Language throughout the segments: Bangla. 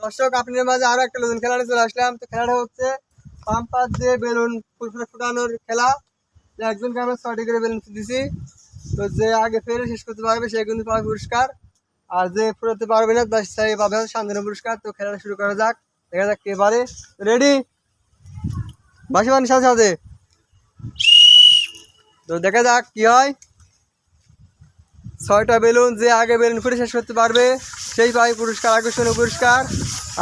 দর্শক, আপনাদের মাঝে আরও একটা নতুন খেলাটা চলে আসলাম। তো খেলাটা হচ্ছে পাম্পার দিয়ে বেলুন ফুরফুরে ফুটানোর খেলা। একজনকে আমরা ছয়টি করে বেলুন দিছি। তো যে আগে ফেরে শেষ করতে পারবে, সে কিন্তু পাবে পুরস্কার। আর যে ফুটাতে পারবে না, তার সে পাবে শান্তনু পুরস্কার। তো খেলাটা শুরু করা যাক, দেখা যাক কে পারে। রেডি বাসি বানি সাথে সাথে তো দেখা যাক কি হয়। ছয়টা বেলুন যে আগে বেলুন ফুটে শেষ করতে পারবে, সেই পাবে পুরস্কার, আকর্ষণীয় পুরস্কার।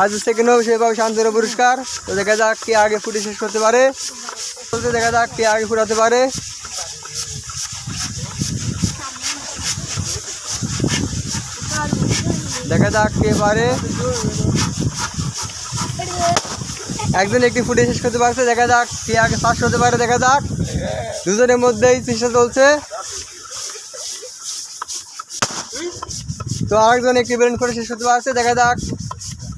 আজ সেকেন্ড হবে সেই পাবে শান্তনু পুরস্কার। তো দেখা যাক কে আগে ফুটে শেষ করতে পারে। বলতে দেখা যাক কে আগে ফুটাতে পারে। দেখা যাক কে পারে। একজন একটি ফুটে শেষ করতে পারছে, দেখা যাক কে আগে ফার্স্ট হতে পারে, দেখা যাক। দুজনের মধ্যেই চেষ্টা চলছে। তো আরেকজন একটি বেলুন করে শেষ করতে পারছে, দেখা যাক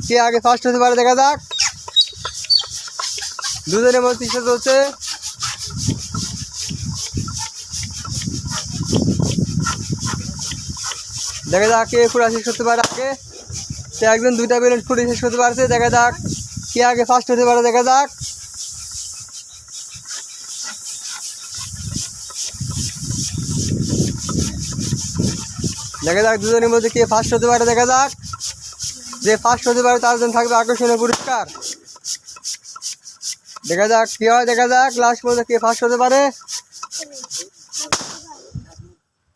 কে আগে ফার্স্ট হতে পারে, দেখা যাক। দুজনের মধ্যে চেষ্টা চলছে দেখা যাক কে ফুটা শেষ করতে পারে আগে। সে একজন, দুইটা বেলুন ফুটে শেষ করতে পারছে, দেখা যাক কে আগে ফার্স্ট হতে পারে, দেখা যাক। দেখা যাক দুজনের মধ্যে কে ফার্স্ট হতে পারে, দেখা যাক। যে ফার্স্ট হতে পারে, তার জন্য থাকবে আকর্ষণীয় পুরস্কার। দেখা যাক, কি হয়, দেখা যাক লাস্ট মধ্যে কে ফার্স্ট হতে পারে।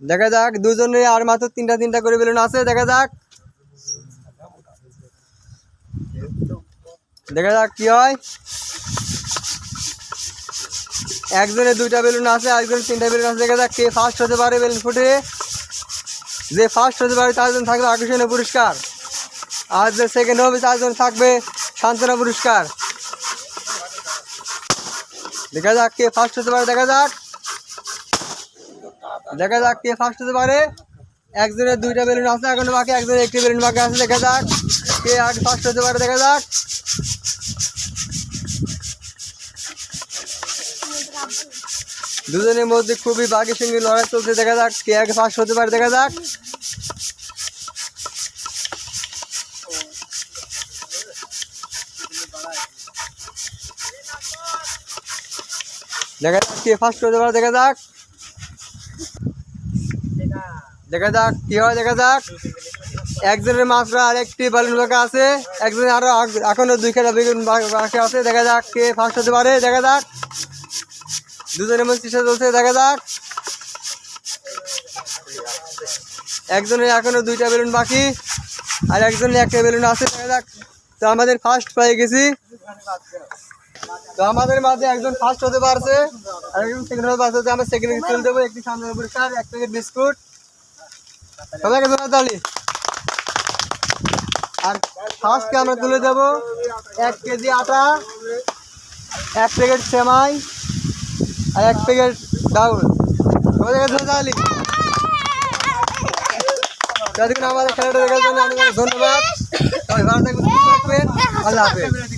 দেখা যাক, দুজনে আর মাত্র তিনটা তিনটা করে বেলুন আছে, দেখা যাক। দেখা যাক, কি হয়। একজনের দুইটা বেলুন আছে একজনের তিনটা বেলুন আছে, দেখা যাক কে ফার্স্ট হতে পারে বেলুন ফুটে। যে ফার্স্ট হতে পারে তার জন্য থাকবে আকর্ষণীয় পুরস্কার। আর যে সেকেন্ড হবে তার জন্য থাকবে সান্ত্বনা পুরস্কার। দেখা যাক কে ফার্স্ট হতে পারে, দেখা যাক। দেখা যাক কে ফার্স্ট হতে পারে। একজনের দুইটা বেলুন আছে, এখন বাকি একজনের একটি বেলুন বাকি আছে, দেখা যাক কে আগে ফার্স্ট হতে পারে, দেখা যাক। দুজনের মধ্যে খুবই বাঘের সঙ্গে লড়াই চলছে, দেখা যাক কে আগে ফার্স্ট হতে পারে, দেখা যাক। দেখা যাক কে ফার্স্ট হতে পারে, দেখা যাক। দেখা যাক কি হয়, দেখা যাক। একজনের মাত্র আরেকটি বালুন বাঁকা আছে, একজনের আরও এখনও দুই খেলা বেগুন বাকি আছে, দেখা যাক কে ফার্স্ট হতে পারে, দেখা যাক। দুজনের মধ্যে চেষ্টা চলছে, দেখা যাক। একজনের এখনও দুইটা বেলুন বাকি, আর একজনের একটা বেলুন আছে, দেখা যাক। তো আমাদের ফার্স্ট পেয়ে গেছি। তো আমাদের মাঝে একজন ফার্স্ট হতে পারছে, আর একজন সেকেন্ড হতে পারছে। আমরা সেকেন্ড চলে দেবো, একটি সামনে পুরস্কার এক প্যাকেট বিস্কুট। সবাইকে ধরে তালি আর ফার্স্টকে আমরা তুলে দেব, এক কেজি আটা, এক প্যাকেট সেমাই। আর এক প্যাকেট ডাউল তাহলে যতক্ষণ আমাদের খেলাটা দেখার জন্য অনেক ধন্যবাদ। সবাই ভালো থাকবেন। আল্লাহ হাফেজ।